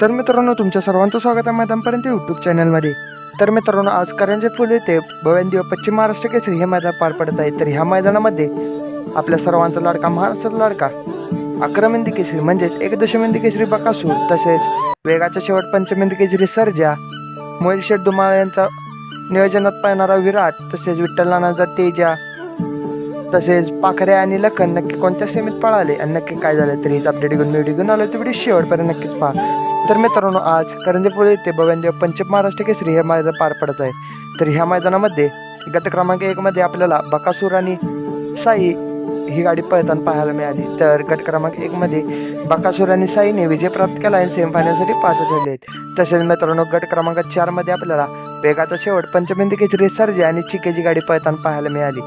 तर मित्रांनो तुमच्या सर्वांचं स्वागत आहे मैदानपर्यंत यूट्यूब चॅनलमध्ये तर मित्रांनो आज करंजे फुल येथे भव्यांदिव पश्चिम महाराष्ट्र केसरी हे मैदान पार पडत आहे. तर ह्या मैदानामध्ये आपल्या सर्वांचा लाडका महाराष्ट्राचा लाडका अकरामेंदी केसरी म्हणजेच एकदशमेंदी केसरी बकासूर तसेच वेगाच्या शेवट पंचमेंदी केसरी सर्जा मोहिल शेठ दुमाळ यांचा नियोजनात पाहणारा विराट तसेच विठ्ठल नानाचा तेजा तसेच पाखरे आणि लखन नक्की कोणत्या सेमीत पळाले आणि नक्की काय झालं तरी अपडेट घेऊन व्हिडिओ घेऊन आलो तेवढी व्हिडिओ शेवटपर्यंत नक्कीच पहा. तर मित्रांनो आज करंजे येथे भवनदेव पंचम महाराष्ट्र केसरी हे मैदान पार पडत आहे. तर ह्या मैदानामध्ये गट क्रमांक एकमध्ये आपल्याला बकासूर आणि साई ही गाडी पळताना पाहायला मिळाली. तर गट क्रमांक एकमध्ये बकासूर आणि साईने विजय प्राप्त केला आणि सेमीफायनलसाठी पात्र झाले आहेत. तसेच मित्रांनो गट क्रमांक चारमध्ये आपल्याला वेगाचा शेवट पंचमेंदी केसरी सर्जे आणि चिकेची गाडी पळताना पाहायला मिळाली.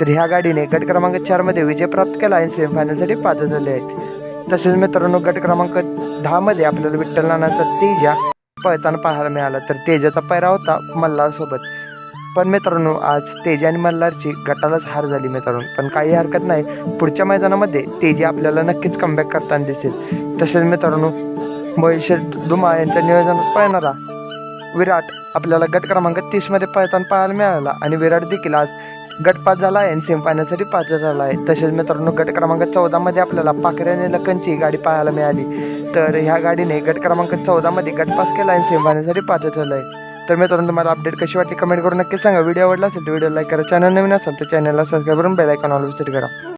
तर ह्या गाडीने गट क्रमांक चारमध्ये विजय प्राप्त केला आणि सेमीफायनलसाठी पात्र झाले आहेत. तसेच मित्रांनो गट क्रमांक दहामध्ये आपल्याला विठ्ठलनानाचं तेजा पळताना पाहायला मिळाला. तर तेजाचा पैरा होता मल्हारसोबत. पण मित्रांनो आज तेजा आणि मल्हारची गटालाच हार झाली मित्रांनो. पण काही हरकत नाही. पुढच्या मैदानामध्ये तेजी आपल्याला नक्कीच कमबॅक करताना दिसेल. तसेच मित्रांनो महेश दुमा यांच्या नियोजनात पळणारा विराट आपल्याला गट क्रमांक तीसमध्ये पळताना पाहायला मिळाला. आणि विराट देखील आज गट पास झाला आहे आणि सेमीफायनलसाठी पात्र झाला आहे. तसेच मित्रांनो गट क्रमांक चौदामध्ये आपल्याला पाखरे आणि लखनची गाडी पाहायला मिळाली. तर ह्या गाडीने गट क्रमांक चौदामध्ये गट पास केला आणि सेमीफायनलसाठी पात्र झालं आहे तर मित्रांनो तुम्हाला अपडेट कशी वाटली? कमेंट करून नक्की सांगा. व्हिडिओ आवडला असेल तर व्हिडिओ लाईक करा. चॅनल नवीन असेल तर चॅनलला सबस्क्राईब करून बेलायकॉन ऑल विजिट करा